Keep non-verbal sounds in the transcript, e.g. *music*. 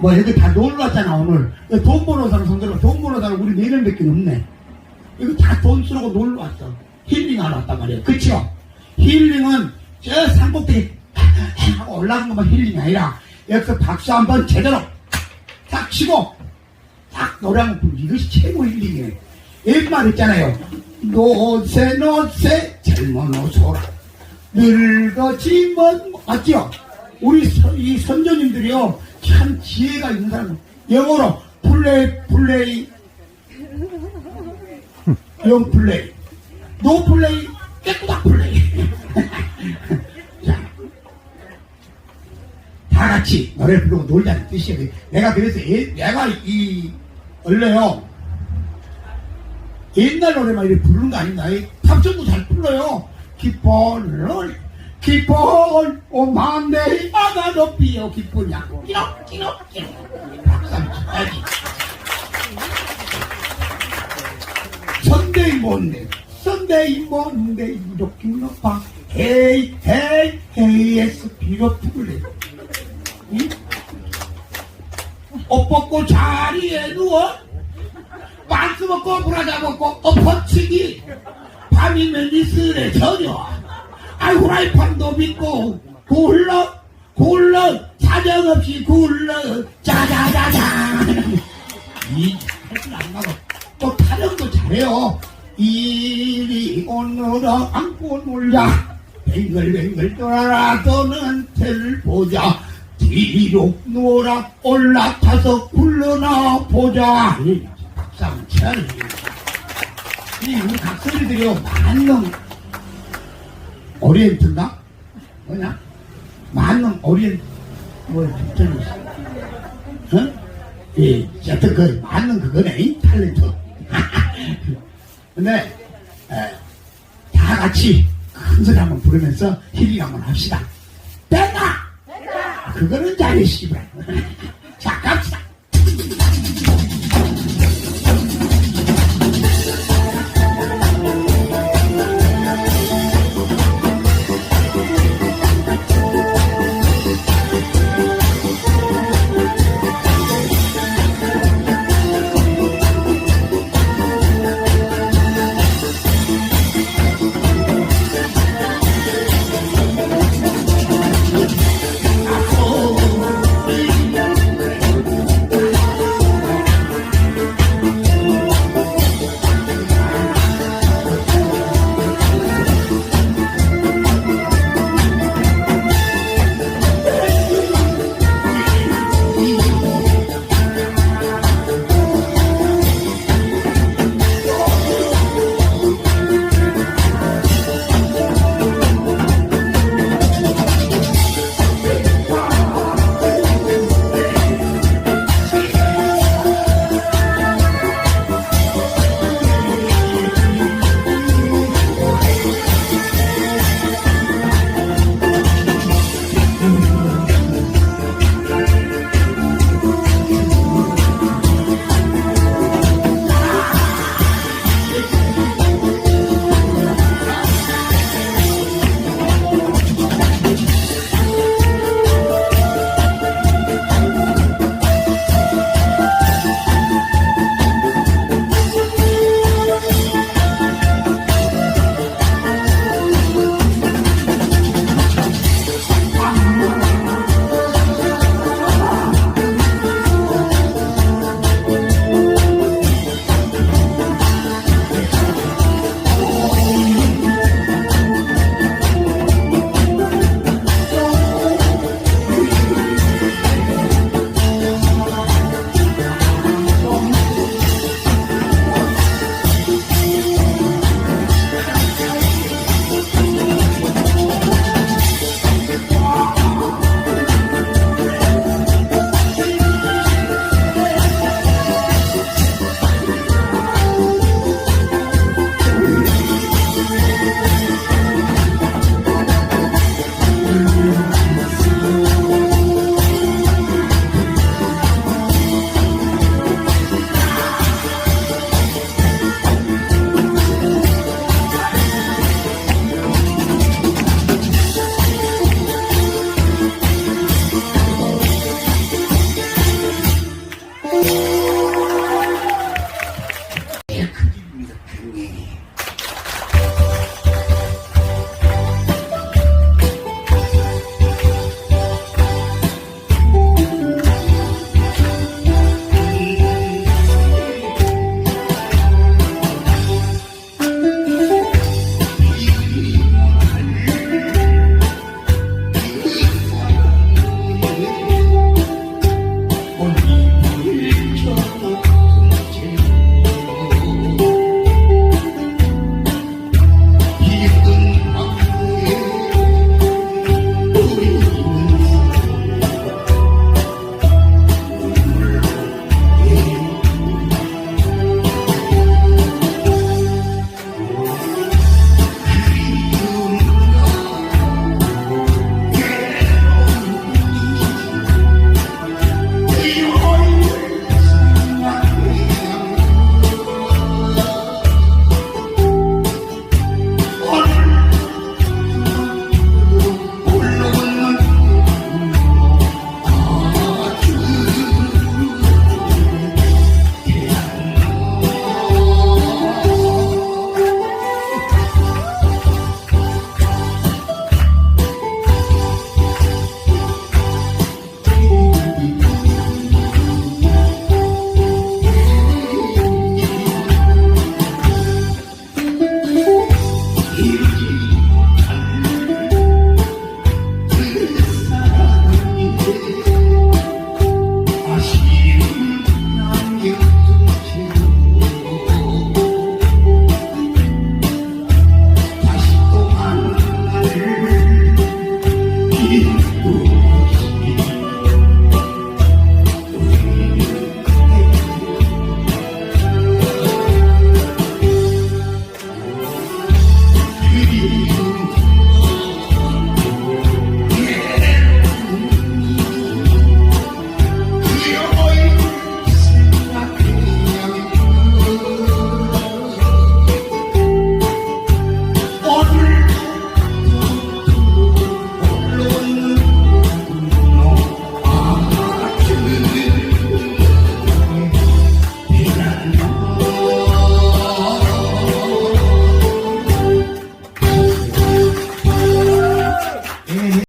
뭐 여기 다 놀러 왔잖아 오늘. 돈 버는 사람 손들어 돈 버는 사람 우리 네 명밖에 없네. 이거 다돈 쓰려고 놀러 왔어. 힐링하러 왔단 말이에요 그쵸? 힐링은 저 산꼭대기 하고 *laughs* 올라간 것만 힐링이 아니라 여기서 박수 한번 제대로 딱 치고 딱 노래 한번 부르 이것이 최고 힐링이에요. 옛말 있잖아요. 노세 노세 젊은 노소라. 늙어지면 맞죠? 우리 선- 이 선조님들이요 참 지혜가 있는 사람. 영어로 플레이 플레이. 영 플레이. 노 플레이 깨끗한 플레이. *laughs* 자, 다 같이 노래 부르고 놀자는 뜻이에요. 내가 그래서 예- 내가 이 원래요. 옛날 노래만 이렇게 부르는 거 아닌가 이 팝송도 잘 불러요. 기뻐를 기뻐 오만내 아가 높이요 기쁘냐 끼럭끼럭끼럭 박수 한번 쳐야지 선대이 뭔데? 선대이 뭔데? 이렇게 높아. 헤이 헤이 헤이에서 비로 부르래 응? 옷 벗고 자리에 누워. 반스 먹고 브라자 먹고 엎어치기. 밤이면 이슬에 아이 후라이팬도 믿고 굴러 굴러 사정없이 굴러 짜자자자. 이 할줄 안 나고 또 타령도 잘해요. 이리 오늘은 안고 놀자. 뱅글뱅글 돌아라. 떠는 태를 보자. 뒤로 누워라. 올라타서 굴러나 보자. 쳐야지 이 우리 각설이들이요. 만능 오리엔트인가? 뭐냐? 만능 오리엔트 뭐 저기 어? 예, 어떤 그 만능 그거네 이 탤런트 *laughs* 근데 에, 다 같이 큰 소리 한번 부르면서 힐링 한번 합시다 됐다 그거는 잘해 씨발 *laughs*